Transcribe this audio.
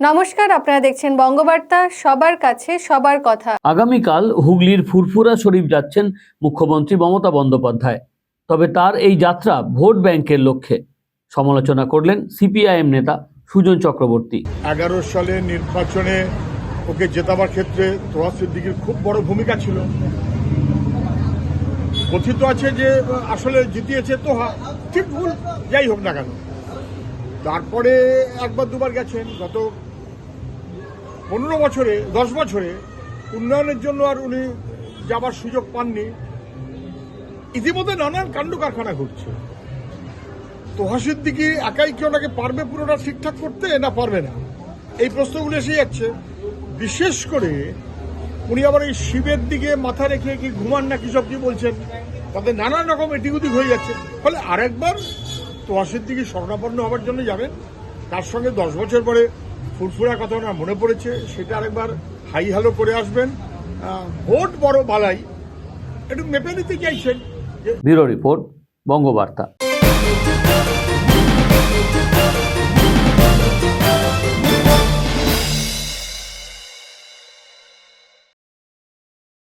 নমস্কার আপনারা দেখছেন বঙ্গবার্তা সবার কাছে সবার কথা। আগামীকাল হুগলির ফুরফুরা শরীফ যাচ্ছেন মুখ্যমন্ত্রী মমতা বন্দ্যোপাধ্যায়। তবে তার এই যাত্রা ভোট ব্যাংকের লক্ষ্যে। সমালোচনা করলেন সিপিআইএম নেতা সুজন চক্রবর্তী। এগারো সালের নির্বাচনে ওকে জেতাবার ক্ষেত্রে তোয়া সিদ্দিকির খুব বড় ভূমিকা ছিল। কথিত আছে যে আসলে জিতিয়েছে তোহা। ঠিক ভুল যাই হোক না কেন। তারপরে একবার দুবার গেছেন গত পনেরো বছরে, দশ বছরে উন্নয়নের জন্য আর উনি যাবার সুযোগ পাননি। ইতিমধ্যে নানান কাণ্ড কারখানা ঘটছে তোহা সিদ্দিকি একাই কি ওনাকে পারবে পুরোটা ঠিকঠাক করতে না পারবে না? এই প্রশ্নগুলো এসে যাচ্ছে। বিশেষ করে উনি আবার এই শিবের দিকে মাথা রেখে কি ঘুমান না কি সব কি বলছেন? তাতে নানান রকম এদিক ওদিক হয়ে যাচ্ছে। ফলে আরেকবার তোহা সিদ্দিকি স্বর্ণাপন্ন হওয়ার জন্য যাবেন? তার সঙ্গে দশ বছর পরে ফুরফুরা কথা ওনার মনে পড়েছে, সেটা আরেকবার হাই হ্যালো করে আসবেন। ভোট বড় বালাই। একটু মেপে নিতে চাইছেন ব্যুরো রিপোর্ট, বঙ্গবার্তা।